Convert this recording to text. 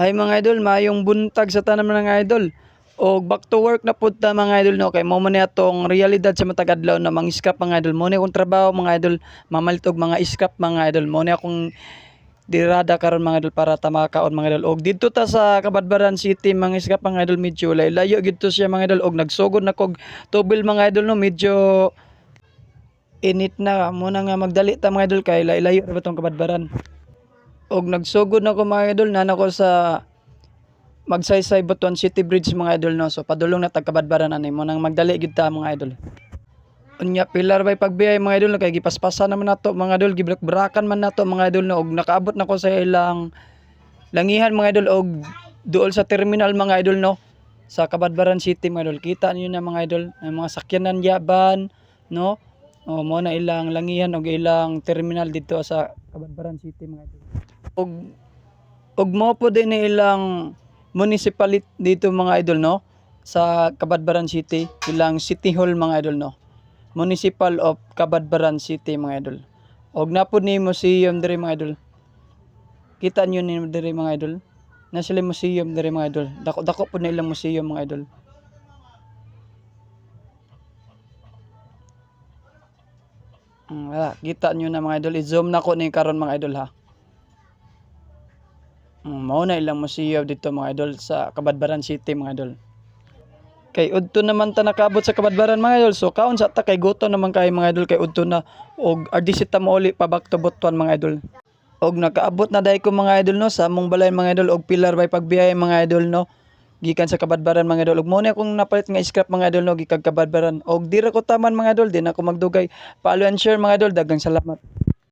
Hay mga idol, mayong buntag sa tanan mga idol. O back to work na pud ta mga idol no kay mo man atong realidad sa matag adlaw na mangiskap mga idol. Mo ni akong trabaho mga idol, mamalitog mga iskap mga idol. Mo ni akong dirada karon mga idol para ta makakaon mga idol. Og didto ta sa Kabadbaran City mga iskap mga idol medyo layo gid to siya mga idol og nagsugod na kog tubil mga idol no medyo init na mo na nga magdali ta mga idol kay layo ra tong Kabadbaran. Og nagsugod na ko mga idol na ko sa magsaysay Butuan City Bridge mga idol no. So padulong na tagkabadbaran ani mo nang magdali gid ta mga idol. Unya pilar bay pagbiyay mga idol kay gipaspasan naman nato mga idol gibrak-brakan man nato mga idol no og nakaabot na ko sa ilang langihan mga idol og duol sa terminal mga idol no sa Kabadbaran City mga idol. Kita niyo na mga idol ang mga sakyanan yaban no. O mo na ilang langihan og ilang terminal dito sa Kabadbaran City mga idol. Og og mo po din ilang municipality dito mga idol no? Sa Kabadbaran City ilang City Hall mga idol no? Municipal of Kabadbaran City mga idol. Og napod ni museum diri mga idol. Kita niyo ni diri mga idol? Na sila museum diri mga idol? Dako dako po na museum mga idol. Mm, wala, kita niyo na mga idol. I-zoom na ko ni karon mga idol ha mao na ilang museum dito mga idol sa Kabadbaran City mga idol. Kay udto naman ta nakaabot sa Kabadbaran mga idol. So kaon sa ta kay goto naman kay mga idol kay udto na og ardisita mo uli pa back to Butuan mga idol. Og nakaabot na dai ko mga idol no sa among balay mga idol og pilar by pagbiyahe mga idol no. Gikan sa Kabadbaran mga idol. Og mo na akong napalit nga scrap mga idol no gikag Kabadbaran. Og dira ko taman mga idol din ako magdugay. Follow and share mga idol dagang salamat.